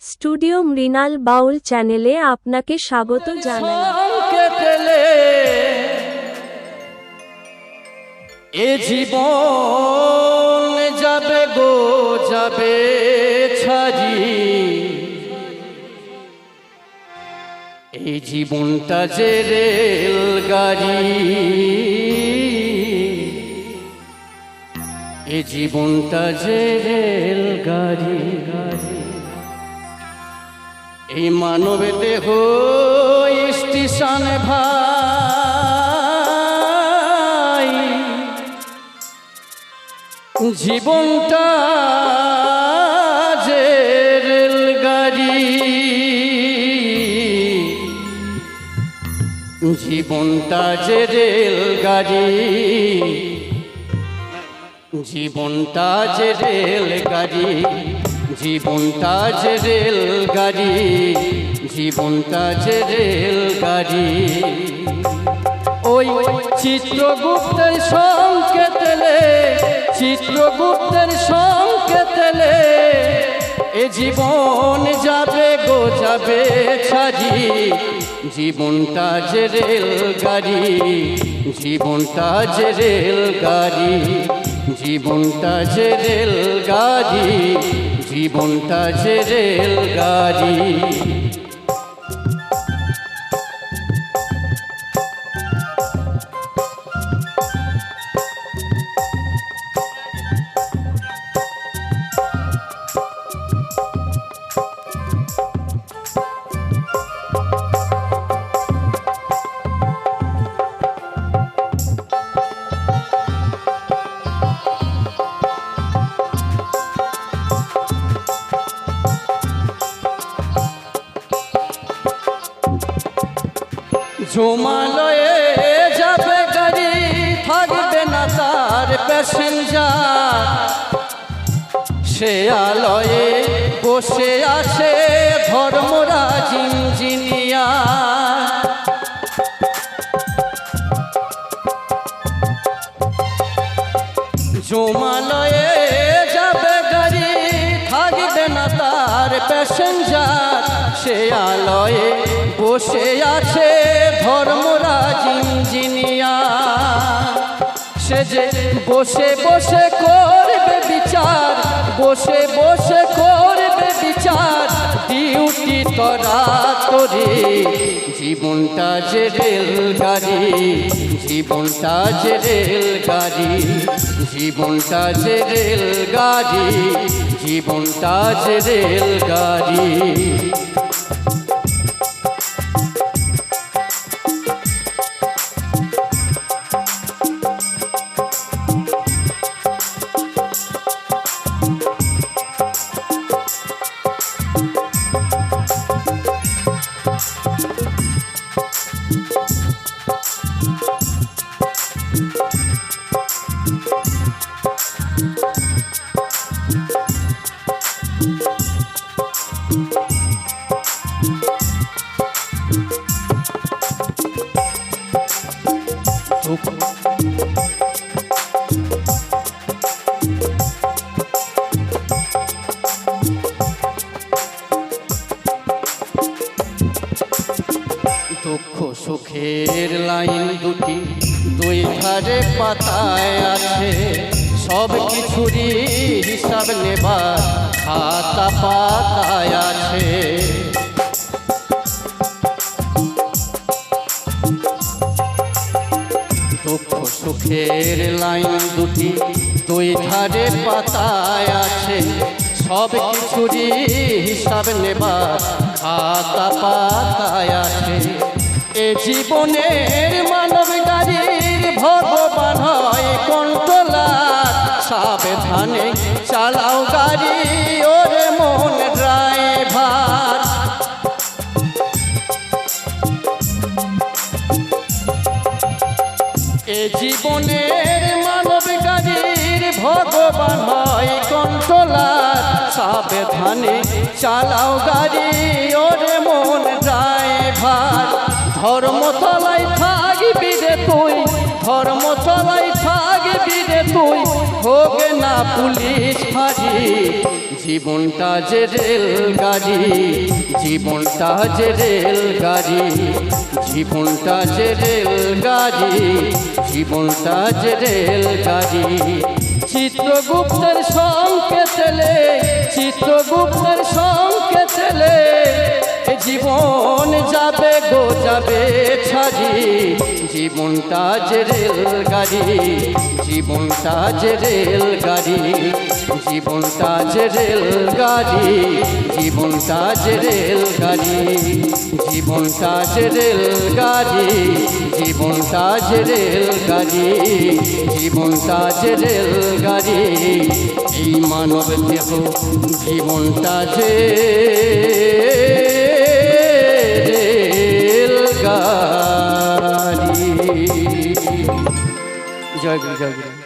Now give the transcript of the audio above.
Studio Mrinal বাউল চ্যানেলে আপনাকে স্বাগত জানাই। এ জীবন যাবে গো, যাবে ছাড়ি। এই জীবনটা যে রেল এ জীবনটা যে রেল এই মানব দেহ স্টেশন ভাই। জীবনটা জীবনটা যে রেলগাড়ি। জীবনটা যে রেলগাড়ি। জীবনটা যে রেলগাড়ি, জীবনটা যে রেলগাড়ি। ওই চিত্রগুপ্তের সংকেতলে চিত্রগুপ্তের সংকেতলে এ জীবন যাবে গো, যাবে ছাড়ি। জীবনটা যে রেলগাড়ি, জীবনটা যে রেলগাড়ি, জীবনটা যে রেলগাড়ি। জীবনটা যে রেলগাড়ি। জমালয়ে যাবে গাড়ি, থাকবে না তার প্যাসেঞ্জার। সে আলয়ে বসে আছে ধর্মরাজ ইঞ্জিনিয়ার জমালয়ে যাবে গাড়ি, থাকবে না তার প্যাসেঞ্জার। সে আলয়ে বসে আছে ধর্মরাজ ইঞ্জিনিয়ার সে যে বসে বসে করবে বিচার, বসে বসে করবে বিচার, ডিউটি তরা তোরে জীবনটা যে রেলগাড়ি, জীবনটা যে রেলগাড়ি, জীবনটা যে রেলগাড়ি, জীবনটা যে রেলগাড়ি। দুঃখ সুখের লাইন দুটি দুই ধারে পাতায় আছে। সব কিছুরই হিসাব নেবার খাতা পাতায় আছে। সুখের লাইন দুটি দুই ধারে পাতায় আছে। সব কিছুরই হিসাব নেবার খাতা পাতায় আছে। এ জীবনের মানব গাড়ির ভগবান হয় কন্ট্রোলার সাবধানে চালাও গাড়ি, ওরে মন ড্রাইভার। এ জীবনের মানব গাড়ির ভগবান হয় কন্ট্রোলার। সাবধানে চালাও গাড়ি, ওরে মন ড্রাইভার। ধর্মতলায় থাকবি রে তুই ধর্মতলায় থাকবি রে তুই, হোক না পুলিশ ফাঁড়ি। জীবনটা যে রেল গাড়ি জীবনটা যে রেল গাড়ি জীবনটা যে রেল গাড়ি জীবনটা যে রেল গাড়ি সঙ্গে চলে, চিত্রগুপ্তের সঙ্গে চলে। জীবন যাবে গো, যাবে ছাড়ি। জীবনটা যে রেল গাড়ি জীবনটা যে রেল গাড়ি জীবনটা যে রেল গাড়ি জীবনটা যে রেল গাড়ি জীবনটা যে রেল গাড়ি জীবনটা যে রেল গাড়ি জীবনটা যে রেল গাড়ি এই মানব দেহ জীবনটা যে রেল গাড়ি জয় গুরু জয় গুরু।